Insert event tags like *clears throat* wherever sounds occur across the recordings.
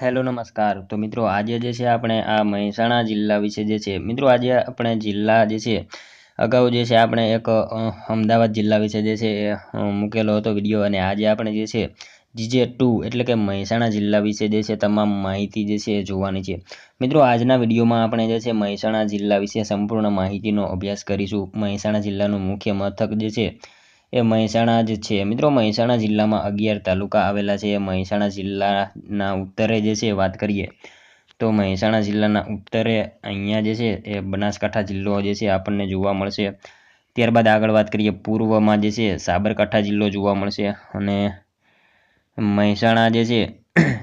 Hello, નમસ્કાર. તો મિત્રો, આજે જે છે આપણે આ મહેસાણા જિલ્લા વિશે જે છે, મિત્રો, આજે આપણે જિલ્લા જે છે, અગાઉ જે છે આપણે એક અમદાવાદ જિલ્લા વિશે જે છે મૂકેલો હતો વીડિયો. અને આજે આપણે જે છે, જીજે ટુ એટલે કે મહેસાણા જિલ્લા વિશે જે છે, તમામ માહિતી જે છે, જોવાની છે. મિત્રો, આજના વિડીયોમાં આપણે જે છે, મહેસાણા જિલ્લા વિશે સંપૂર્ણ માહિતીનો અભ્યાસ કરીશું. મહેસાણા જિલ્લાનું મુખ્ય મથક જે છે એ મહેસાણા જ છે. મિત્રો, મહેસાણા જિલ્લામાં અગિયાર તાલુકા આવેલા છે. મહેસાણા જિલ્લાના ઉત્તરે જે છે, વાત કરીએ તો મહેસાણા જિલ્લાના ઉત્તરે અહીંયા જે છે, એ બનાસકાંઠા જિલ્લો જે છે, આપણને જોવા મળશે. ત્યારબાદ આગળ વાત કરીએ, પૂર્વમાં જે છે, સાબરકાંઠા જિલ્લો જોવા મળશે. અને મહેસાણા જે છે,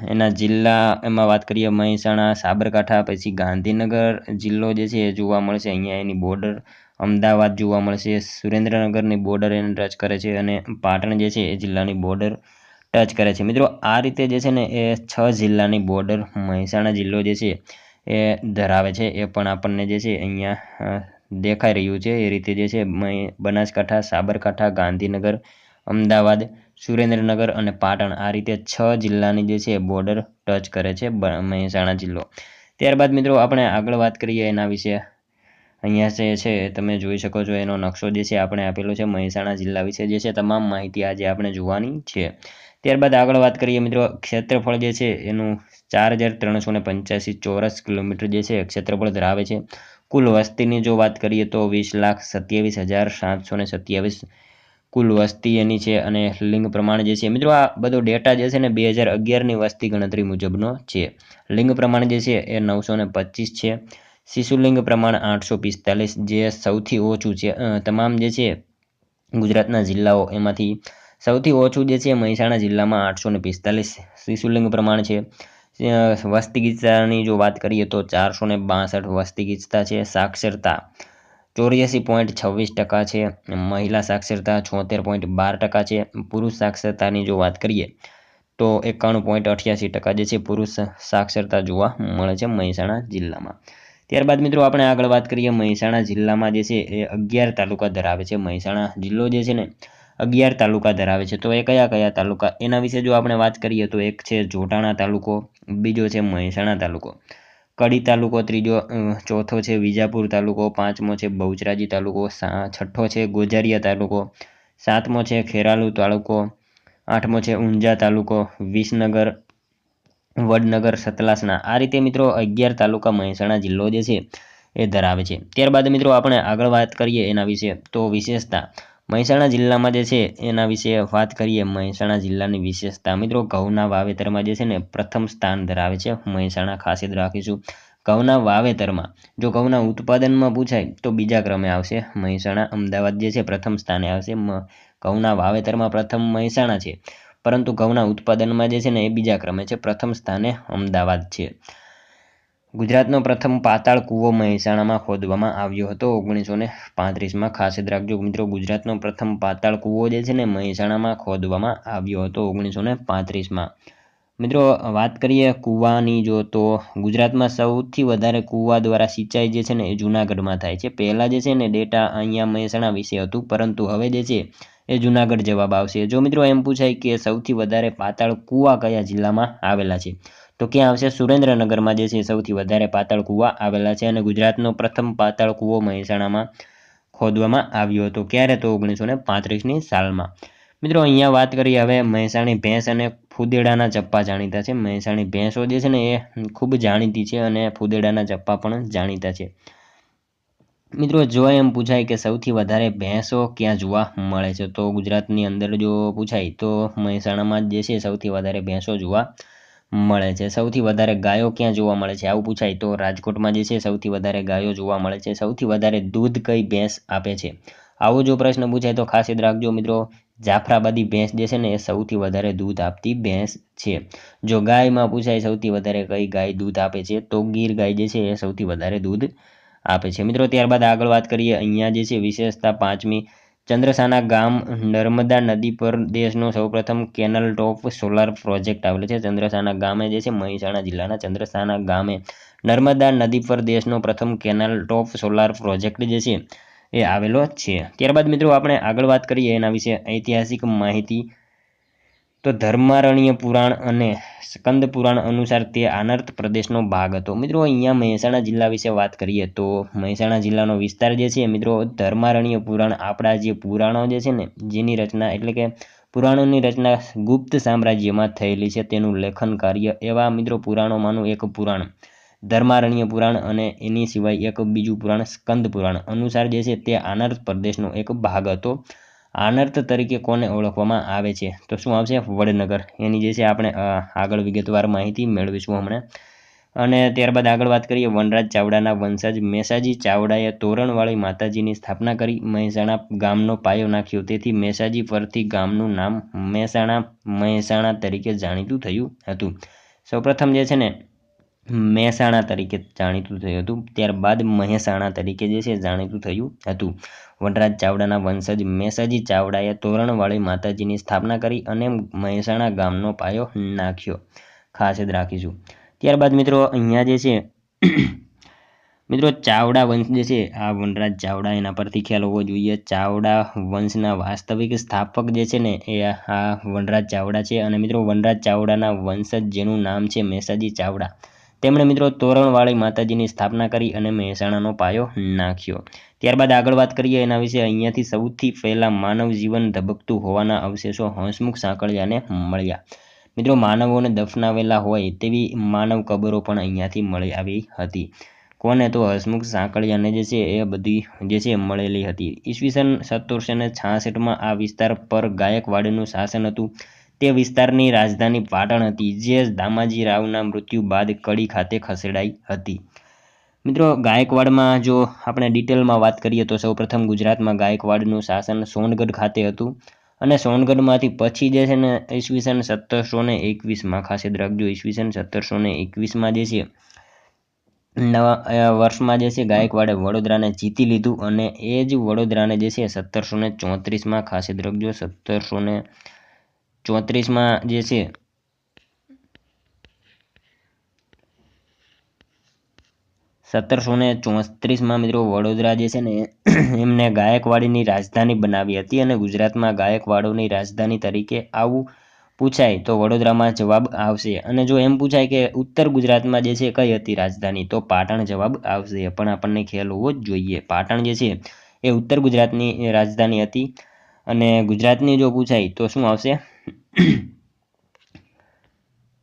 એના જિલ્લા એમાં વાત કરીએ, મહેસાણા, સાબરકાંઠા, પછી ગાંધીનગર જિલ્લો જે છે, એ જોવા મળશે. અહીંયા એની બોર્ડર અમદાવાદ જોવા મળશે. સુરેન્દ્રનગરની બોર્ડર એને ટચ કરે છે અને પાટણ જે છે એ જિલ્લાની બોર્ડર ટચ કરે છે. મિત્રો, આ રીતે જે છે ને એ છ જિલ્લાની બોર્ડર મહેસાણા જિલ્લો જે છે એ ધરાવે છે. એ પણ આપણને જે છે અહીંયા દેખાઈ રહ્યું છે. એ રીતે જે છે બનાસકાંઠા, સાબરકાંઠા, ગાંધીનગર, અમદાવાદ, સુરેન્દ્રનગર અને પાટણ આ રીતે છ જિલ્લાની જે છે બોર્ડર ટચ કરે છે મહેસાણા જિલ્લો. ત્યારબાદ મિત્રો, આપણે આગળ વાત કરીએ એના વિશે. અહીંયા જે છે, તમે જોઈ શકો છો, એનો નકશો જે છે, આપણે આપેલો છે, મહેસાણા જિલ્લા વિશે જે છે, તમામ માહિતી આજે આપણે જોવાની છે. ત્યારબાદ આગળ વાત કરીએ, મિત્રો, ક્ષેત્રફળ જે છે, એનું ચાર હજાર ત્રણસો ને પંચ્યાસી ચોરસ કિલોમીટર જે છે, ક્ષેત્રફળ ધરાવે છે. કુલ વસ્તીની જો વાત કરીએ તો વીસ લાખ સત્યાવીસ હજાર સાતસો ને સત્યાવીસ કુલ વસ્તી એની છે અને લિંગ પ્રમાણ જે છે, મિત્રો, આ બધો ડેટા જે છે ને બે હજાર અગિયારની વસ્તી ગણતરી મુજબનો છે. લિંગ પ્રમાણ જે છે એ નવસો ને પચીસ છે. શિશુલિંગ પ્રમાણ આઠસો પિસ્તાલીસ, જે સૌથી ઓછું છે. તમામ જે છે, ગુજરાતના જિલ્લાઓ એમાંથી સૌથી ઓછું જે છે, મહેસાણા જિલ્લામાં આઠસો ને પિસ્તાલીસ શિશુલિંગ પ્રમાણ છે. વસ્તી ગીચતાની જો વાત કરીએ તો ચારસો ને બાસઠ વસ્તી ગીચતા છે, સાક્ષરતા ચોર્યાસી પોઈન્ટ છવ્વીસ ટકા છે, મહિલા સાક્ષરતા છોતેર પોઈન્ટ બાર ટકા છે, પુરુષ સાક્ષરતાની જો વાત કરીએ તો એકાણું પોઈન્ટ અઠ્યાસી ટકા જે છે, પુરુષ સાક્ષરતા જોવા મળે છે મહેસાણા જિલ્લામાં. ત્યારબાદ મિત્રો આપણે આગળ વાત કરીએ મહેસાણા જિલ્લામાં જે છે એ અગિયાર તાલુકા ધરાવે છે. મહેસાણા જિલ્લો જે છે ને અગિયાર તાલુકા ધરાવે છે. તો એ કયા કયા તાલુકા? એના વિશે જો આપણે વાત કરીએ તો એક છે જોટાણા તાલુકો, બીજો છે મહેસાણા તાલુકો. કડી તાલુકો ત્રીજો ચોથો છે વિજાપુર તાલુકો, પાંચમો છે બહુચરાજી તાલુકો છઠ્ઠો છે ગોજારિયા તાલુકો, સાતમો છે ખેરાલુ તાલુકો, આઠમો છે ઊંઝા તાલુકો, વિસનગર વડનગર સતલાસના. આ રીતે મિત્રો અગિયાર તાલુકા મહેસાણા જિલ્લો જે છે એ ધરાવે છે. ત્યારબાદ મિત્રો આપણે આગળ વાત કરીએ એના વિશે. તો વિશેષતા. મહેસાણા જિલ્લામાં જે છે એના વિશે વાત કરીએ મહેસાણા જિલ્લાની વિશેષતા. મિત્રો ઘઉંના વાવેતરમાં જે છે ને પ્રથમ સ્થાન ધરાવે છે મહેસાણા ખાસ યાદ રાખીશું. ઘઉંના વાવેતરમાં. જો ઘઉંના ઉત્પાદનમાં પૂછાય તો બીજા ક્રમે આવશે મહેસાણા. અમદાવાદ જે છે પ્રથમ સ્થાને આવશે. ઘઉંના વાવેતરમાં પ્રથમ મહેસાણા છે. પરંતુ ઘઉંના ઉત્પાદનમાં જે છે ને એ બીજા ક્રમે છે. પ્રથમ સ્થાને અમદાવાદ છે. ગુજરાતનો પ્રથમ પાતાળ કૂવો મહેસાણામાં ખોદવામાં આવ્યો હતો. ઓગણીસો ને પાંત્રીસમાં ખાસ યાદ રાખજો મિત્રો, ગુજરાતનો પ્રથમ પાતાળ કૂવો જે છે ને મહેસાણામાં ખોદવામાં આવ્યો હતો ઓગણીસો ને પાંત્રીસમાં. મિત્રો, વાત કરીએ કૂવાની જો તો ગુજરાતમાં સૌથી વધારે કૂવા દ્વારા સિંચાઈ જે છે ને એ જૂનાગઢમાં થાય છે. પહેલાં જે છે ને ડેટા અહીંયા મહેસાણા વિશે હતું, પરંતુ હવે જે છે એ જુનાગઢ જવાબ આવશે. જો મિત્રો એમ પૂછાય કે સૌથી વધારે પાતાળ કૂવા કયા જિલ્લામાં આવેલા છે? તો ક્યાં આવશે? સુરેન્દ્રનગરમાં જે છે સૌથી વધારે પાતાળ કૂવા આવેલા છે અને ગુજરાતનો પ્રથમ પાતાળ કૂવો મહેસાણામાં ખોદવામાં આવ્યો હતો. ક્યારે? તો ઓગણીસો ને પાંત્રીસની સાલમાં. મિત્રો અહીંયા વાત કરીએ હવે મહેસાણી ભેંસ અને ફુદેડાના ચપ્પા જાણીતા છે. મહેસાણી ભેંસો જે છે ને એ ખૂબ જાણીતી છે અને ફુદેડાના ચપ્પા પણ જાણીતા છે. મિત્રો જો એમ પૂછાય કે સૌથી વધારે ભેંસો ક્યાં જોવા મળે છે? તો ગુજરાતની અંદર જો પૂછાય તો મહેસાણામાં જે છે, સૌથી વધારે ભેંસો જોવા મળે છે. સૌથી વધારે ગાયો ક્યાં જોવા મળે છે? આવું પૂછાય તો રાજકોટમાં જે છે, સૌથી વધારે ગાયો જોવા મળે છે. સૌથી વધારે દૂધ કઈ ભેંસ આપે છે? આવો જો પ્રશ્ન પૂછાય તો ખાસ યાદ રાખજો મિત્રો, જાફરાબાદી ભેંસ જે છે ને, એ સૌથી વધારે દૂધ આપતી ભેંસ છે. જો ગાયમાં પૂછાય સૌથી વધારે કઈ ગાય દૂધ આપે છે? તો ગીર ગાય જે છે, એ સૌથી વધારે દૂધ આપે છે. મિત્રો, ત્યારબાદ આગળ વાત કરીએ. અહીંયા જે છે, વિશેષતા પાંચમી. ચંદ્રસાના ગામ નર્મદા નદી પર દેશનો સૌપ્રથમ કેનલ ટોપ સોલાર પ્રોજેક્ટ આવેલો છે. ચંદ્રસાના ગામે જે છે, મહેસાણા જિલ્લાના ચંદ્રસાના ગામે નર્મદા નદી પર દેશનો પ્રથમ કેનલ ટોપ સોલાર પ્રોજેક્ટ જે છે, એ આવેલો છે. ત્યારબાદ મિત્રો, આપણે આગળ વાત કરીએ એના વિશે ઐતિહાસિક માહિતી તો ધર્મારણ્ય પુરાણ અને સ્કંદ પુરાણ અનુસાર તે આનર્ત પ્રદેશનો ભાગ હતો. મિત્રો, અહીંયા મહેસાણા જિલ્લા વિશે વાત કરીએ તો મહેસાણા જિલ્લાનો વિસ્તાર જે છે, મિત્રો, ધર્મારણ્ય પુરાણ આપણા જે પુરાણો જે છે ને, જેની રચના એટલે કે પુરાણોની રચના ગુપ્ત સામ્રાજ્યમાં થયેલી છે, તેનું લેખન કાર્ય એવા, મિત્રો, પુરાણોમાંનું એક પુરાણ, ધર્મારણ્ય પુરાણ અને એની સિવાય એક બીજું પુરાણ, સ્કંદ પુરાણ અનુસાર જે છે, તે આનર્ત પ્રદેશનો એક ભાગ હતો. આનર્ત તરીકે કોને ઓળખવામાં આવે છે? તો શું આવશે? વડનગર. એની જે છે, આપણે આગળ વિગતવાર માહિતી મેળવીશું હમણાં. અને ત્યારબાદ આગળ વાત કરીએ વનરાજ ચાવડાના વંશજ મેસાજી ચાવડાએ તોરણવાળી માતાજીની સ્થાપના કરી. મહેસાણા ગામનો પાયો નાખ્યો. તેથી મેસાજી પરથી ગામનું નામ મહેસાણા મહેસાણા તરીકે જાણીતું થયું હતું. સૌપ્રથમ જે છે ને મહેસાણા તરીકે જાણીતું થયું હતું. ત્યારબાદ મહેસાણા તરીકે જે છે જાણીતું થયું હતું. વનરાજ ચાવડાના વંશજ મેસાજી ચાવડાએ તોરણવાળી માતાજીની સ્થાપના કરી અને મહેસાણા ગામનો પાયો નાખ્યો. ખાસ યાદ રાખીશું. ત્યારબાદ મિત્રો અહીંયા જે છે *coughs* મિત્રો ચાવડા વંશ જે છે આ વનરાજ ચાવડા એના પરથી ખ્યાલ હોવો જોઈએ. ચાવડા વંશના વાસ્તવિક સ્થાપક જે છે ને એ આ વનરાજ ચાવડા છે. અને મિત્રો વનરાજ ચાવડાના વંશજ જેનું નામ છે મેસાજી ચાવડા. તેમણે મિત્રો તોરણવાળી માતાજીની સ્થાપના કરી અને મહેસાણાનો પાયો નાખ્યો. ત્યારબાદ આગળ વાત કરીએ એના વિશે, અહીંયાથી સૌથી પહેલાં માનવ જીવન ધબકતું હોવાના અવશેષો હંસમુખ સાંકળિયાને મળ્યા. મિત્રો, માનવોને દફનાવેલા હોય તેવી માનવ કબરો પણ અહીંયાથી મળી આવી હતી. કોને તો હસમુખ સાંકળિયાને જે છે એ બધી જે છે મળેલી હતી. ઈસવીસન સત્તરસો ને છાસઠમાં આ વિસ્તાર પર ગાયકવાડનું શાસન હતું. તે વિસ્તારની રાજધાની પાટણ હતી, જે દામાજી રાવના મૃત્યુ બાદ કડી ખાતે ખસેડાઈ હતી. મિત્રો, ગાયકવાડમાં જો આપણે ડિટેલમાં વાત કરીએ તો સૌપ્રથમ ગુજરાતમાં ગાયકવાડનું શાસન સોનગઢ ખાતે હતું અને સોનગઢમાંથી પછી જે છે ને ઈસવીસન સત્તરસો ને એકવીસમાં, ખાસ યાદ રાખજો ઈસવીસન સત્તરસો ને એકવીસમાં જે છે, નવા વર્ષમાં જે છે ગાયકવાડે વડોદરાને જીતી લીધું અને એ જ વડોદરાને જે છે સત્તરસો ને ચોત્રીસમાં, ખાસ યાદ રાખજો સત્તરસો ને ચોત્રીસમાં જે છે, સત્તરસો ને ચોત્રીસમાં મિત્રો વડોદરા જે છે ને, એમને ગાયકવાડીની રાજધાની બનાવી હતી અને ગુજરાતમાં ગાયકવાડોની રાજધાની તરીકે આવું પૂછાય તો વડોદરામાં જવાબ આવશે. અને જો એમ પૂછાય કે ઉત્તર ગુજરાતમાં જે છે કઈ હતી રાજધાની, તો પાટણ જવાબ આવશે. પણ આપણને ખ્યાલ હોવો જ જોઈએ. પાટણ જે છે, એ ઉત્તર ગુજરાતની રાજધાની હતી. અને ગુજરાતની જો પૂછાય તો શું આવશે?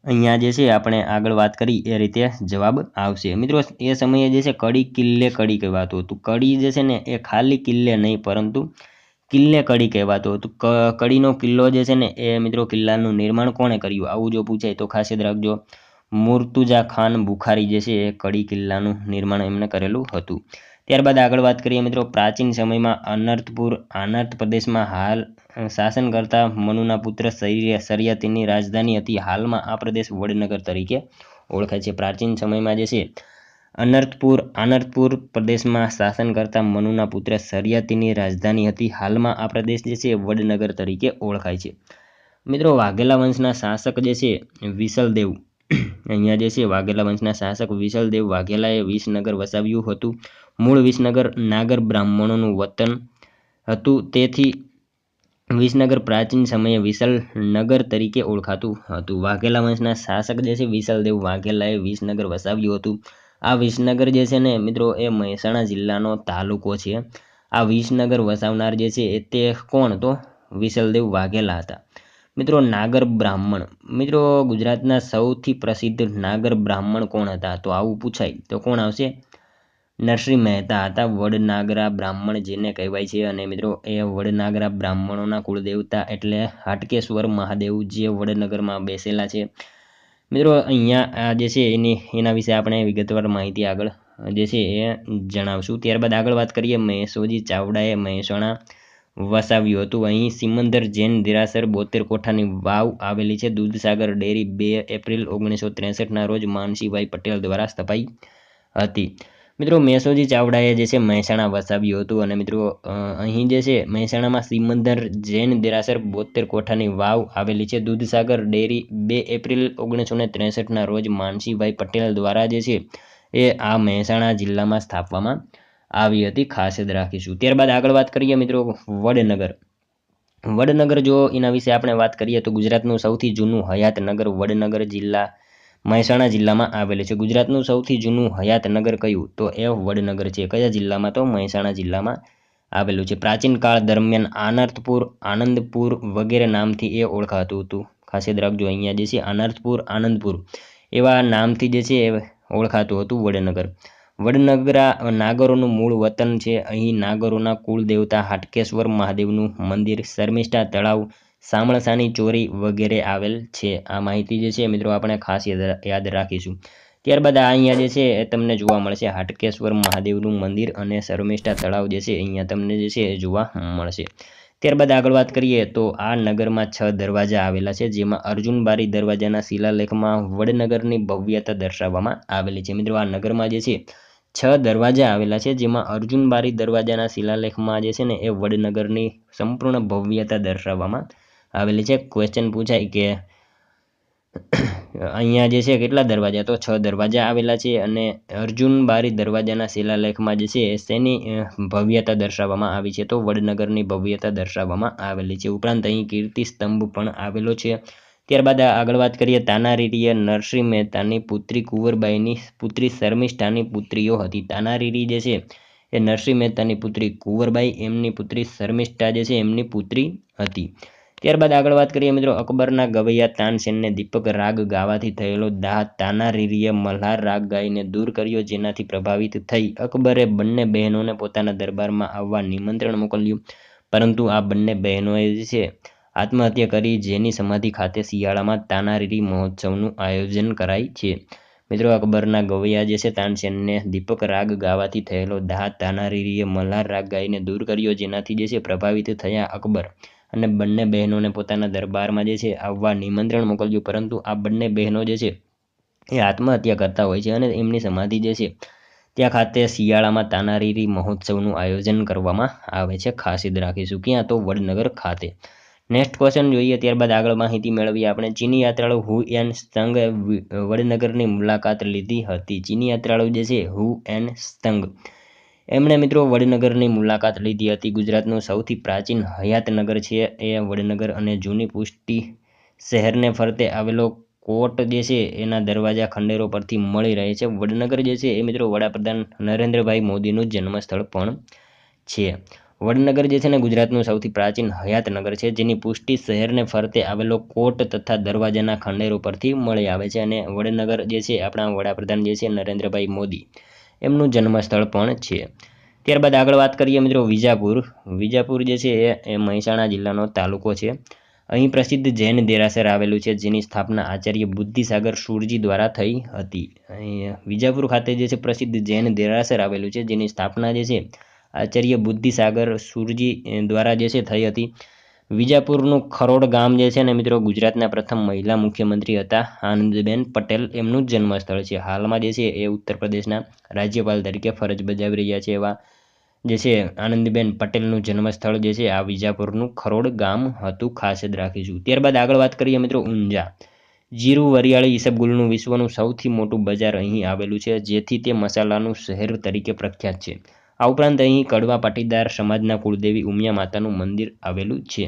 અહીંયા જે છે, આપણે આગળ વાત કરી, એ રીતે જવાબ આવશે. મિત્રો, એ સમયે જે છે, કડી કિલ્લે કડી કહેવાતું હતું. કડી જે છે ને, એ ખાલી કિલ્લે નહીં, પરંતુ કિલ્લે કડી કહેવાતું હતું. કડીનો કિલ્લો જે છે ને, એ મિત્રો કિલ્લાનું નિર્માણ કોણે કર્યું? આવું જો પૂછાય તો ખાસ યાદ રાખજો મુર્તુજા ખાન બુખારી જે છે, એ કડી કિલ્લાનું નિર્માણ એમને કરેલું હતું. ત્યારબાદ આગળ વાત કરીએ, મિત્રો, પ્રાચીન સમયમાં અનર્થપુર આનર્થ પ્રદેશમાં હાલ શાસન કરતા મનુના પુત્ર સરિયાતીની રાજધાની હતી. હાલમાં આ પ્રદેશ વડનગર તરીકે ઓળખાય છે. પ્રાચીન સમયમાં જે છે, અનર્થપુર આનર્થપુર પ્રદેશમાં શાસન કરતા મનુના પુત્ર સરિયાતીની રાજધાની હતી. હાલમાં આ પ્રદેશ જે છે, વડનગર તરીકે ઓળખાય છે. મિત્રો, વાઘેલા વંશના શાસક જે છે, વિસલદેવ. અહીંયા જે છે, વાઘેલા વંશના શાસક વિસલદેવ વાઘેલાએ વિસનગર વસાવ્યું હતું. મૂળ વિસનગર નાગર બ્રાહ્મણોનું વતન હતું. તેથી વિસનગર પ્રાચીન સમયે વિસલનગર તરીકે ઓળખાતું હતું. વાઘેલા વંશના શાસક જે છે વિસલદેવ વાઘેલાએ વિસનગર વસાવ્યું હતું. આ વિસનગર જે છે ને, મિત્રો, એ મહેસાણા જિલ્લાનો તાલુકો છે. આ વિસનગર વસાવનાર જે છે તે કોણ? તો વિસલદેવ વાઘેલા હતા. મિત્રો, નાગર બ્રાહ્મણ. મિત્રો, ગુજરાતના સૌથી પ્રસિદ્ધ નાગર બ્રાહ્મણ કોણ હતા? તો આવું પૂછાય તો કોણ આવશે? નરસિંહ મહેતા હતા. વડનાગરા બ્રાહ્મણ જેને કહેવાય છે. અને મિત્રો, એ વડનાગરા બ્રાહ્મણોના કુળદેવતા એટલે હાટકેશ્વર મહાદેવ જે વડનગરમાં બેસેલા છે. મિત્રો, અહીંયા જે છે એની, એના વિશે આપણે વિગતવાર માહિતી આગળ જે છે એ જણાવશું. ત્યારબાદ આગળ વાત કરીએ મહેશોજી ચાવડાએ મહેસાણા વસાવ્યું હતું. અહીં સિમંદર જૈન દેરાસર બોતેર કોઠાની વાવ આવેલી છે. દૂધસાગર ડેરી બે એપ્રિલ ઓગણીસો ત્રેસઠના રોજ માનસીભાઈ પટેલ દ્વારા સ્થપાઈ હતી. મિત્રો મેસોજી ચાવડાએ જે છે મહેસાણા વસાવ્યું હતું અને મિત્રો અહીં જે છે મહેસાણામાં સિમંદર જૈન દેરાસર બોતેર કોઠાની વાવ આવેલી છે. દૂધસાગર ડેરી બે એપ્રિલ ઓગણીસો ને ત્રેસઠના રોજ માનસીભાઈ પટેલ દ્વારા જે છે એ આ મહેસાણા જિલ્લામાં સ્થાપવામાં આવી હતી. ખાસ યાદ રાખીશું. ત્યારબાદ આગળ વાત કરીએ મિત્રો વડનગર. વડનગર જો એના વિશે આપણે વાત કરીએ તો ગુજરાતનું સૌથી જૂનું હયાત નગર વડનગર જિલ્લા મહેસાણા જિલ્લામાં આવેલું છે. ગુજરાતનું સૌથી જૂનું હયાતનગર કયું? તો એ વડનગર છે. કયા જિલ્લામાં? તો મહેસાણા જિલ્લામાં આવેલું છે. પ્રાચીન કાળ દરમિયાન આનર્થપુર આનંદપુર વગેરે નામથી એ ઓળખાતું હતું. ખાસ યાદ રાખજો, અહીંયા જે છે આનર્થપુર આનંદપુર એવા નામથી જે છે એ ઓળખાતું હતું વડનગર. વડનગરા નાગરોનું મૂળ વતન છે. અહીં નાગરોના કુળ દેવતા હાટકેશ્વર મહાદેવનું મંદિર, શર્મિષ્ઠા તળાવ સામળસાની ચોરી વગેરે આવેલ છે. આ માહિતી જે છે મિત્રો આપણે ખાસ યાદ રાખીશું. ત્યારબાદ આ અહીંયા જે છે એ તમને જોવા મળશે હાટકેશ્વર મહાદેવનું મંદિર અને શર્મિષ્ઠા તળાવ જે છે અહીંયા તમને જે છે જોવા મળશે. ત્યારબાદ આગળ વાત કરીએ તો આ નગરમાં છ દરવાજા આવેલા છે, જેમાં અર્જુનબારી દરવાજાના શિલાલેખમાં વડનગરની ભવ્યતા દર્શાવવામાં આવેલી છે. મિત્રો, આ નગરમાં જે છે છ દરવાજા આવેલા છે, જેમાં અર્જુનબારી દરવાજાના શિલાલેખમાં જે છે ને એ વડનગરની સંપૂર્ણ ભવ્યતા દર્શાવવામાં આવેલી છે. ક્વેશ્ચન પૂછાય કે અહીંયા જે છે કેટલા દરવાજા? તો છ દરવાજા આવેલા છે અને અર્જુન બારી દરવાજાના શિલાલેખમાં જે છે, શેની ભવ્યતા દર્શાવવામાં આવી છે? તો વડનગરની ભવ્યતા દર્શાવવામાં આવેલી છે. ઉપરાંત અહીં કીર્તિ સ્તંભ પણ આવેલો છે. ત્યારબાદ આગળ વાત કરીએ તાનારીરીએ નરસિંહ મહેતાની પુત્રી, કુંવરબાઈની પુત્રી, શર્મિષ્ઠાની પુત્રીઓ હતી. તાનારીરી જે છે, એ નરસિંહ મહેતાની પુત્રી, કુંવરબાઈ, એમની પુત્રી, શર્મિષ્ઠા જે છે, એમની પુત્રી હતી. ત્યારબાદ આગળ વાત કરીએ મિત્રો અકબરના ગવૈયા તાનસેનને દીપક રાગ ગાવાથી થયેલો દાહ તાનારીરીએ મલ્હાર રાગ ગાઈને દૂર કર્યો જેનાથી પ્રભાવિત થઈ. અકબરે બંને બહેનોને પોતાના દરબારમાં આવવા નિમંત્રણ મોકલ્યું. પરંતુ આ બંને બહેનોએ છે આત્મહત્યા કરી જેની સમાધિ ખાતે શિયાળામાં તાનારીરી મહોત્સવનું આયોજન કરાય છે. મિત્રો અકબરના ગવૈયા જે છે તાનસેનને દીપક રાગ ગાવાથી થયેલો દાહ તાનારીરીએ મલ્હાર રાગ ગાઈને દૂર કર્યો જેનાથી જે છે પ્રભાવિત થયા અકબર. અને બંને બહેનોને પોતાના દરબારમાં જે છે આવવા નિમંત્રણ મોકલ્યું પરંતુ આ બંને બહેનો જે છે એ આત્મહત્યા કરતા હોય છે અને એમની સમાધિ જે છે ત્યાં ખાતે શિયાળામાં તાનારીરી મહોત્સવનું આયોજન કરવામાં આવે છે. ખાસ યાદ રાખીશું ક્યાં તો વડનગર ખાતે. નેક્સ્ટ ક્વેશ્ચન જોઈએ. ત્યારબાદ આગળ માહિતી મેળવીએ આપણે. ચીની યાત્રાળુ હુ એન સ્તંગ વડનગરની મુલાકાત લીધી હતી. ચીની યાત્રાળુ જે છે હુ એન સ્તંગ એમણે મિત્રો વડનગરની મુલાકાત લીધી હતી. ગુજરાતનું સૌથી પ્રાચીન હયાતનગર છે એ વડનગર અને જૂની પુષ્ટિ શહેરને ફરતે આવેલો કોટ જે છે એના દરવાજા ખંડેરો પરથી મળી રહે છે. વડનગર જે છે એ મિત્રો વડાપ્રધાન નરેન્દ્રભાઈ મોદીનું જન્મસ્થળ પણ છે. વડનગર જે છે ને ગુજરાતનું સૌથી પ્રાચીન હયાતનગર છે. જેની પુષ્ટિ શહેરને ફરતે આવેલો કોટ તથા દરવાજાના ખંડેરો પરથી મળી આવે છે અને વડનગર જે છે આપણા વડાપ્રધાન જે છે નરેન્દ્રભાઈ મોદી એમનું જન્મસ્થળ પણ છે. ત્યારબાદ આગળ વાત કરીએ મિત્રો વિજાપુર. વિજાપુર જે છે એ મહેસાણા જિલ્લાનો તાલુકો છે. અહીં પ્રસિદ્ધ જૈન દેરાસર આવેલું છે, જેની સ્થાપના આચાર્ય બુદ્ધિસાગર સુરજી દ્વારા થઈ હતી. વિજાપુર ખાતે જે છે પ્રસિદ્ધ જૈન દેરાસર આવેલું છે, જેની સ્થાપના જે છે આચાર્ય બુદ્ધિસાગર સુરજી દ્વારા જે છે થઈ હતી. વિજાપુરનું ખરોડ ગામ જે છે ને મિત્રો, ગુજરાતના પ્રથમ મહિલા મુખ્યમંત્રી હતા આનંદબેન પટેલ. એમનું જ જન્મસ્થળ છે. હાલમાં જે છે એ ઉત્તર પ્રદેશના રાજ્યપાલ તરીકે ફરજ બજાવી રહ્યા છે એવા જે છે આનંદીબેન પટેલનું જન્મસ્થળ જે છે, આ વિજાપુરનું ખરોડ ગામ હતું, ખાસ જ રાખીશું. ત્યારબાદ આગળ વાત કરીએ મિત્રો ઊંઝા. જીરું વરિયાળી ઈસબગુલનું વિશ્વનું સૌથી મોટું બજાર અહીં આવેલું છે, જેથી તે મસાલાનું શહેર તરીકે પ્રખ્યાત છે. આ ઉપરાંત અહીં કડવા પાટીદાર સમાજના કુળદેવી ઉમિયા માતાનું મંદિર આવેલું છે.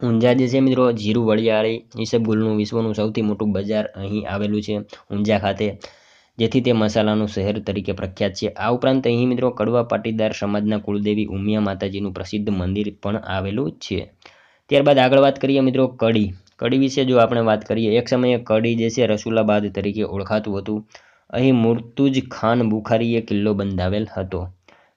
ઊંઝા જે છે મિત્રો, જીરું વળિયાળી ઈસબગુલનું વિશ્વનું સૌથી મોટું બજાર અહીં આવેલું છે, ઊંઝા ખાતે, જેથી તે મસાલાનું શહેર તરીકે પ્રખ્યાત છે. આ ઉપરાંત અહીં મિત્રો, કડવા પાટીદાર સમાજના કુળદેવી ઉમિયા માતાજીનું પ્રસિદ્ધ મંદિર પણ આવેલું છે. ત્યારબાદ આગળ વાત કરીએ મિત્રો કડી કડી વિશે જો આપણે વાત કરીએ, એક સમયે કડી જે છે રસુલાબાદ તરીકે ઓળખાતું હતું. અહીં મુર્તુજ ખાન બુખારીએ કિલ્લો બંધાવેલ હતો.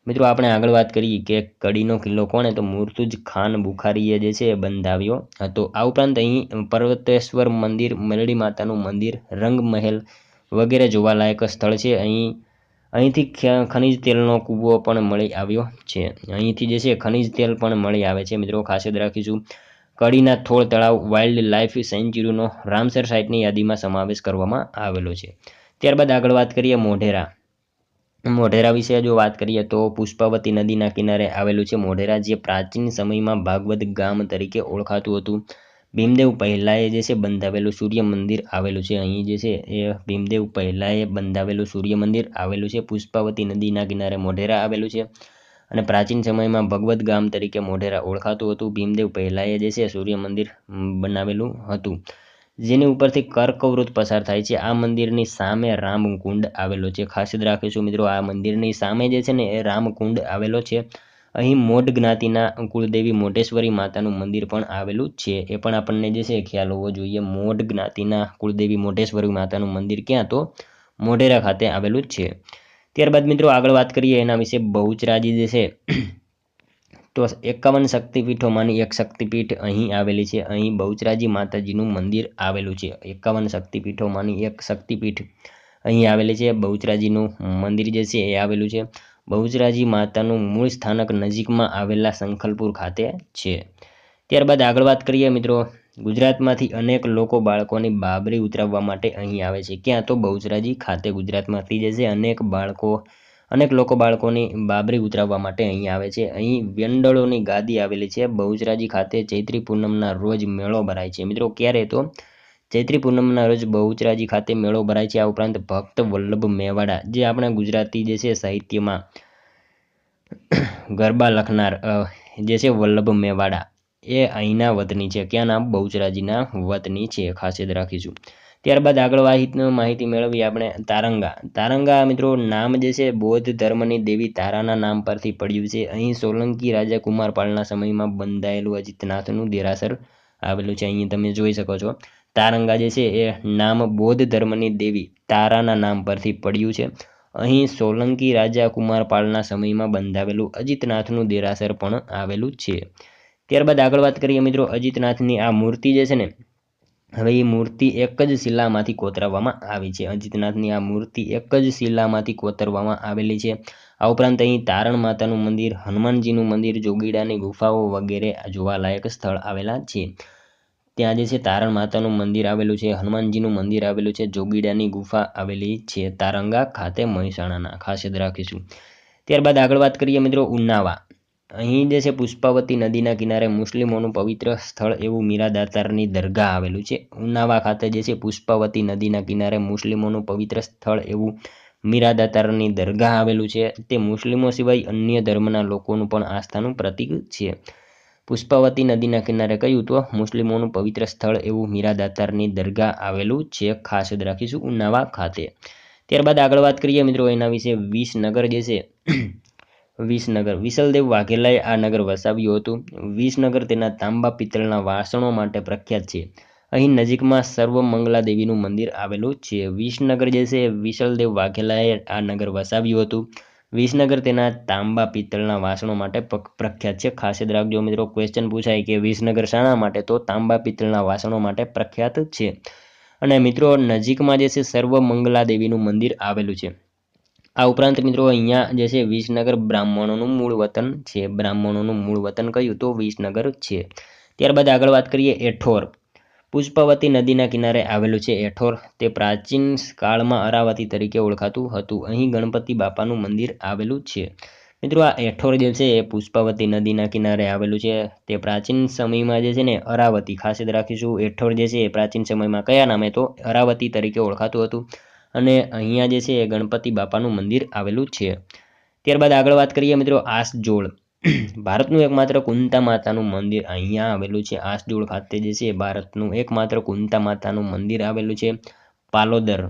મિત્રો, આપણે આગળ વાત કરીએ કે કડીનો કિલ્લો કોણે તો મુર્તુજ ખાન બુખારીએ જે છે એ બંધાવ્યો હતો. આ ઉપરાંત અહીં પર્વતેશ્વર મંદિર, મેલડી માતાનું મંદિર રંગ મહેલ વગેરે જોવાલાયક સ્થળ છે. અહીં, અહીંથી ખનિજ તેલનો કૂવો પણ મળી આવ્યો છે. અહીંથી જે છે ખનિજ તેલ પણ મળી આવે છે. મિત્રો, ખાસ યાદ રાખીશું, કડીના થોળ તળાવ વાઇલ્ડ લાઇફ સેન્ચ્યુરીનો રામસર સાઇટની યાદીમાં સમાવેશ કરવામાં આવેલો છે. ત્યારબાદ આગળ વાત કરીએ મોઢેરા. મોઢેરા વિશે જો વાત કરીએ તો પુષ્પાવતી નદીના કિનારે આવેલું છે મોઢેરા, જે પ્રાચીન સમયમાં ભાગવત ગામ તરીકે ઓળખાતું હતું. ભીમદેવ પહેલાંએ જે છે બંધાવેલું સૂર્ય મંદિર આવેલું છે. અહીં જે છે એ ભીમદેવ પહેલાંએ બંધાવેલું સૂર્ય મંદિર આવેલું છે. પુષ્પાવતી નદીના કિનારે મોઢેરા આવેલું છે અને પ્રાચીન સમયમાં ભગવત ગામ તરીકે મોઢેરા ઓળખાતું હતું. ભીમદેવ પહેલાંએ જે છે સૂર્ય મંદિર બનાવેલું હતું. જેની ઉપરથી કર્કવૃત પસાર થાય છે. આ મંદિરની સામે રામકુંડ આવેલો છે. ખાસ યાદ રાખીશું મિત્રો, આ મંદિરની સામે જે છે ને, એ રામકુંડ આવેલો છે. અહીં મોઢ જ્ઞાતિના કુળદેવી મોઢેશ્વરી માતાનું મંદિર પણ આવેલું છે. એ પણ આપણને જે છે, ખ્યાલ હોવો જોઈએ. મોઢ જ્ઞાતિના કુળદેવી મોઢેશ્વરી માતાનું મંદિર ક્યાં? તો મોઢેરા ખાતે આવેલું છે. ત્યારબાદ મિત્રો, આગળ વાત કરીએ એના વિશે. બહુચરાજી જે છે તો એકાવન શક્તિપીઠોમાંની એક શક્તિપીઠ અહીં આવેલી છે. અહીં બહુચરાજી માતાજીનું મંદિર આવેલું છે. એકાવન શક્તિપીઠોમાંની એક શક્તિપીઠ અહીં આવેલી છે. બહુચરાજીનું મંદિર જે છે એ આવેલું છે. બહુચરાજી માતાનું મૂળ સ્થાનક નજીકમાં આવેલા સંખલપુર ખાતે છે. ત્યારબાદ આગળ વાત કરીએ મિત્રો. ગુજરાતમાંથી અનેક લોકો બાળકોની બાબરી ઉતરાવવા માટે અહીં આવે છે. ક્યાં તો બહુચરાજી ખાતે ગુજરાતમાંથી જે છે અનેક બાળકો અનેક લોકો બાળકોની બાબરી ઉતરાવવા માટે અહીં આવે છે. અહીં વ્યંડળોની ગાદી આવેલી છે. બહુચરાજી ખાતે ચૈત્રી પૂનમના રોજ મેળો ભરાય છે. મિત્રો, ક્યારે તો? ચૈત્રી પૂનમના રોજ બહુચરાજી ખાતે મેળો ભરાય છે. આ ઉપરાંત ભક્ત વલ્લભ મેવાડા, જે આપણા ગુજરાતી જે છે સાહિત્યમાં ગરબા લખનાર જે છે વલ્લભ મેવાડા, એ અહીંના વતની છે. ક્યાં નામ? બહુચરાજીના વતની છે. ખાસ યાદ રાખીશું. ત્યારબાદ આગળ માહિતી મેળવી આપણે તારંગા. તારંગા મિત્રો, નામ જે છે, બૌદ્ધ ધર્મની દેવી તારાના નામ પરથી પડ્યું છે. અહીં સોલંકી રાજા કુમારપાળના સમયમાં બંધાયેલું અજિતનાથનું દેરાસર આવેલું છે. અહીં તમે જોઈ શકો છો. તારંગા જે છે, એ નામ બૌદ્ધ ધર્મની દેવી તારાના નામ પરથી પડ્યું છે. અહીં સોલંકી રાજા કુમારપાળના સમયમાં બંધાવેલું અજિતનાથનું દેરાસર પણ આવેલું છે. ત્યારબાદ આગળ વાત કરીએ મિત્રો, અજિતનાથની આ મૂર્તિ જે છે ને હવે એ મૂર્તિ એક જ શિલામાંથી કોતરવામાં આવી છે. અજિતનાથની આ મૂર્તિ એક જ શિલામાંથી કોતરવામાં આવેલી છે. આ ઉપરાંત અહીં તારણ માતાનું મંદિર, હનુમાનજીનું મંદિર, જોગીડાની ગુફાઓ વગેરે જોવાલાયક સ્થળ આવેલા છે. ત્યાં જે છે તારણ માતાનું મંદિર આવેલું છે, હનુમાનજીનું મંદિર આવેલું છે, જોગીડાની ગુફા આવેલી છે. તારંગા ખાતે મહેસાણાના, ખાસ યાદ રાખીશું. ત્યારબાદ આગળ વાત કરીએ મિત્રો ઉનાવા. અહીં જે છે પુષ્પાવતી નદીના કિનારે મુસ્લિમોનું પવિત્ર સ્થળ એવું મીરા દાતારની દરગાહ આવેલું છે. ઉનાવા ખાતે જે છે પુષ્પાવતી નદીના કિનારે મુસ્લિમોનું પવિત્ર સ્થળ એવું મીરા દાતારની દરગાહ આવેલું છે. તે મુસ્લિમો સિવાય અન્ય ધર્મના લોકોનું પણ આસ્થાનું પ્રતીક છે. પુષ્પાવતી નદીના કિનારે કહ્યું તો મુસ્લિમોનું પવિત્ર સ્થળ એવું મીરા દાતારની દરગાહ આવેલું છે. ખાસ યાદ રાખીશું ઉનાવા ખાતે. ત્યારબાદ આગળ વાત કરીએ મિત્રો એના વિશે. વિસનગર જે છે વિસનગર. વિસલદેવ વાઘેલાએ આ નગર વસાવ્યું હતું. વિસનગર તેના તાંબા પિત્તળના વાસણો માટે પ્રખ્યાત છે. અહીં નજીકમાં સર્વમંગલા દેવીનું મંદિર આવેલું છે. વિસનગર જે છે વિસલદેવ વાઘેલાએ આ નગર વસાવ્યું હતું. વિસનગર તેના તાંબા પિત્તળના વાસણો માટે પ્રખ્યાત છે. ખાસ યાદ રાખજો મિત્રો ક્વેશ્ચન પૂછાય કે વિસનગર શાના માટે તો તાંબા પિત્તળના વાસણો માટે પ્રખ્યાત છે. અને મિત્રો, નજીકમાં જે છે સર્વમંગલા દેવીનું મંદિર આવેલું છે. આ ઉપરાંત મિત્રો અહીંયા જે છે વિસનગર બ્રાહ્મણોનું મૂળ વતન છે. બ્રાહ્મણોનું મૂળ વતન કયું? તો વિસનગર છે. ત્યારબાદ આગળ વાત કરીએ એઠોર. પુષ્પાવતી નદીના કિનારે આવેલું છે એઠોર. તે પ્રાચીન કાળમાં અરાવતી તરીકે ઓળખાતું હતું. અહીં ગણપતિ બાપાનું મંદિર આવેલું છે. મિત્રો આ એઠોર જે છે એ પુષ્પાવતી નદીના કિનારે આવેલું છે. તે પ્રાચીન સમયમાં જે છે ને અરાવતી. ખાસ યાદ રાખીશું, એઠોર જે છે એ પ્રાચીન સમયમાં કયા નામે તો અરાવતી તરીકે ઓળખાતું હતું. અને અહીંયા જે છે એ ગણપતિ બાપાનું મંદિર આવેલું છે. ત્યારબાદ આગળ વાત કરીએ મિત્રો આસજોળ. ભારતનું એકમાત્ર કુંતા માતાનું મંદિર અહીંયા આવેલું છે. આસજોળ ખાતે જે છે ભારતનું એકમાત્ર કુંતા માતાનું મંદિર આવેલું છે. પાલોદર.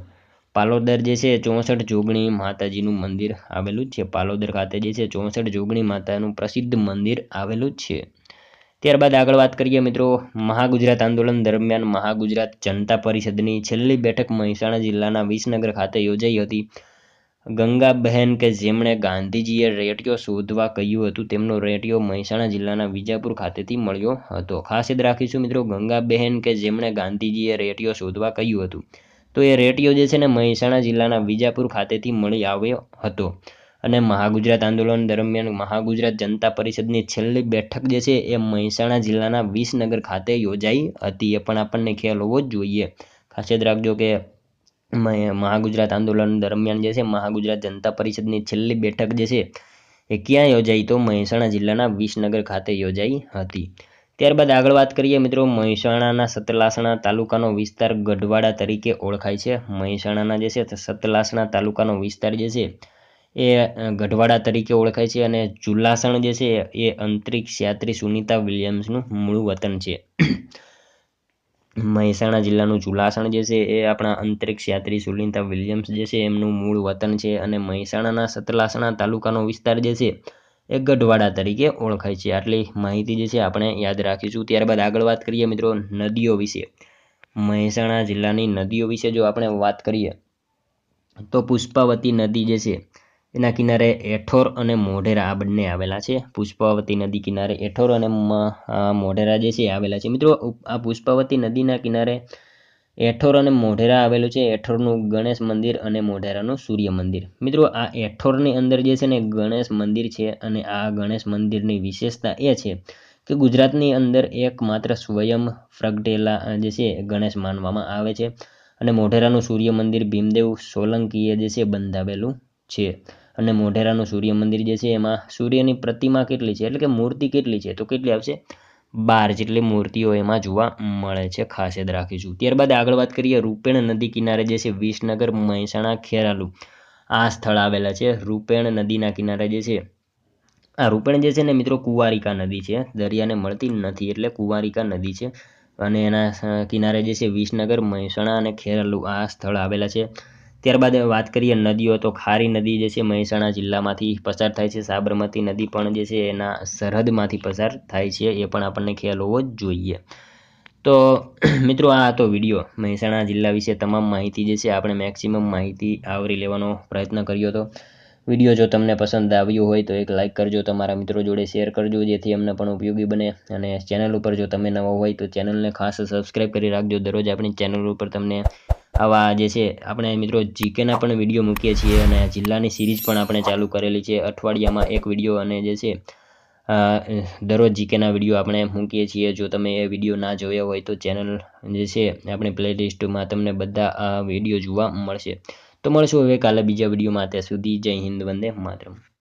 પાલોદર જે છે ચોસઠ જોગણી માતાજીનું મંદિર આવેલું છે. પાલોદર ખાતે જે છે ચોસઠ જોગણી માતાનું પ્રસિદ્ધ મંદિર આવેલું છે. ત્યારબાદ આગળ વાત કરીએ મિત્રો મહાગુજરાત આંદોલન દરમિયાન મહાગુજરાત જનતા પરિષદની છેલ્લી બેઠક મહેસાણા જિલ્લાના વિસનગર ખાતે યોજાઈ હતી. ગંગાબહેન કે જેમણે ગાંધીજીએ રેડિયો શોધવા કહ્યું હતું, તેમનો રેડિયો મહેસાણા જિલ્લાના વિજાપુર ખાતેથી મળ્યો હતો. ખાસ યાદ રાખીશું મિત્રો, ગંગાબહેન કે જેમણે ગાંધીજીએ રેડિયો શોધવા કહ્યું હતું, તો એ રેડિયો જે છે ને મહેસાણા જિલ્લાના વિજાપુર ખાતેથી મળી આવ્યો હતો. અને મહાગુજરાત આંદોલન દરમિયાન મહાગુજરાત જનતા પરિષદની છેલ્લી બેઠક જે છે એ મહેસાણા જિલ્લાના વિસનગર ખાતે યોજાઈ હતી. એ પણ આપણને ખ્યાલ હોવો જ જોઈએ. ખાસ યાદ રાખજો કે મહાગુજરાત આંદોલન દરમિયાન જે છે મહાગુજરાત જનતા પરિષદની છેલ્લી બેઠક જે છે એ ક્યાં યોજાઈ તો મહેસાણા જિલ્લાના વિસનગર ખાતે યોજાઈ હતી. ત્યારબાદ આગળ વાત કરીએ મિત્રો મહેસાણાના સતલાસણા તાલુકાનો વિસ્તાર ગઢવાડા તરીકે ઓળખાય છે. મહેસાણાના જે છે સતલાસણા તાલુકાનો વિસ્તાર જે છે એ ગઢવાડા તરીકે ઓળખાય છે અને ચુલાસણ જે છે એ અંતરિક્ષ યાત્રી સુનિતા વિલિયમ્સનું મૂળ વતન છે. મહેસાણા જિલ્લાનું ચુલાસણ જે છે એ આપણા અંતરિક્ષ યાત્રી સુનિતા વિલિયમ્સ જે છે એમનું મૂળ વતન છે અને મહેસાણાના સતલાસણા તાલુકાનો વિસ્તાર જે છે એ ગઢવાડા તરીકે ઓળખાય છે. આટલી માહિતી જે છે આપણે યાદ રાખીશું. ત્યારબાદ આગળ વાત કરીએ મિત્રો નદીઓ વિશે. મહેસાણા જિલ્લાની નદીઓ વિશે જો આપણે વાત કરીએ, તો પુષ્પાવતી નદી જે છે એના કિનારે એઠોર અને મોઢેરા આ બંને આવેલા છે. પુષ્પાવતી નદી કિનારે એઠોર અને મોઢેરા જે છે આવેલા છે. મિત્રો આ પુષ્પાવતી નદીના કિનારે એઠોર અને મોઢેરા આવેલું છે. એઠોરનું ગણેશ મંદિર અને મોઢેરાનું સૂર્ય મંદિર. મિત્રો, આ એઠોરની અંદર જે છે ને ગણેશ મંદિર છે અને આ ગણેશ મંદિરની વિશેષતા એ છે કે ગુજરાતની અંદર એકમાત્ર સ્વયં પ્રગટેલા જે છે ગણેશ માનવામાં આવે છે અને મોઢેરાનું સૂર્ય મંદિર ભીમદેવ સોલંકીએ જે છે બંધાવેલું છે. અને મોઢેરાનું સૂર્ય મંદિર જે છે એમાં સૂર્યની પ્રતિમા કેટલી છે? એટલે કે મૂર્તિ કેટલી છે? તો કેટલી આવશે? બાર જેટલી મૂર્તિઓ એમાં જોવા મળે છે, ખાસ યાદ રાખીશું. ત્યારબાદ આગળ વાત કરીએ રૂપેણ નદી કિનારે જે છે વિસનગર, મહેસાણા, ખેરાલુ. આ સ્થળ આવેલા છે રૂપેણ નદીના કિનારે જે છે. આ રૂપેણ જે છે ને મિત્રો કુંવારિકા નદી છે, દરિયાને મળતી નથી એટલે કુંવારિકા નદી છે. અને એના કિનારે જે છે વિસનગર, મહેસાણા અને ખેરાલુ આ સ્થળ આવેલા છે. ત્યારબાદ વાત કરીએ નદીઓ, તો ખારી નદી જે છે મહેસાણા જિલ્લામાંથી પસાર થાય છે. સાબરમતી નદી પણ જે છે એના સરહદમાંથી પસાર થાય છે, એ પણ આપણને ખ્યાલ હોવો જ જોઈએ. તો *clears throat* મિત્રો આ હતો વીડિયો. મહેસાણા જિલ્લા વિશે તમામ માહિતી જે છે આપણે મેક્સિમમ માહિતી આવરી લેવાનો પ્રયત્ન કર્યો હતો. વીડિયો જો તમને પસંદ આવ્યો હોય તો એક લાઇક કરજો, તમારા મિત્રો જોડે શેર કરજો, જેથી અમને પણ ઉપયોગી બને. અને ચેનલ ઉપર જો તમે નવા હોય તો ચેનલને ખાસ સબસ્ક્રાઈબ કરી રાખજો. દરરોજ આપણી ચેનલ ઉપર તમને આવા જે છે, આપણે મિત્રો જીકેના પણ વીડિયો મૂકીએ છીએ અને જિલ્લાની સિરીઝ પણ આપણે ચાલુ કરેલી છે. અઠવાડિયામાં એક વીડિયો અને જે છે દરરોજ જીકેના વીડિયો આપણે મૂકીએ છીએ. જો તમે એ વીડિયો ના જોયા હોય તો ચેનલ જે છે, આપણે પ્લેલિસ્ટમાં તમને બધા વીડિયો જોવા મળશે. તો મળશું હવે કાલે બીજા વિડીયોમાં ત્યાં સુધી જય હિન્દ, વંદે માતરમ.